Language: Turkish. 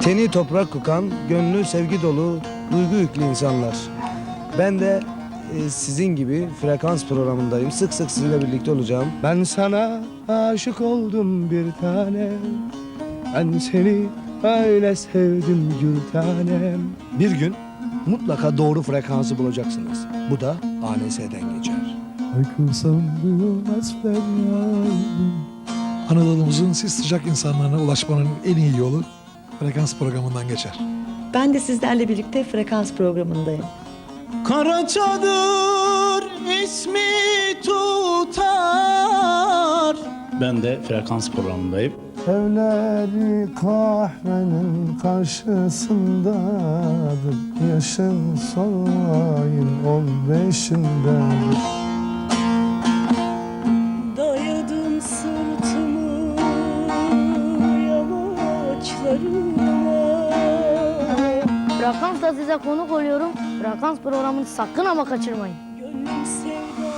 Teni toprak kokan, gönlü sevgi dolu, duygu yüklü insanlar. Ben de e, sizin gibi frekans programındayım. Sık sık sizinle birlikte olacağım. Ben sana aşık oldum bir tane. Ben seni öyle sevdim gül tanem. Bir gün mutlaka doğru frekansı bulacaksınız. Bu da ANS'den geçer. Feryat Anadolu'muzun siz sıcak insanlarına ulaşmanın en iyi yolu frekans programından geçer. Ben de sizlerle birlikte frekans programındayım. Karacadır ismi tutar Ben de frekans programındayım. Evleri kahvenin karşısındadır Yaşın solayın on beşindedir yamaçlarına Frekansla size konuk oluyorum. Frekans programını sakın ama kaçırmayın. Gönlüm seni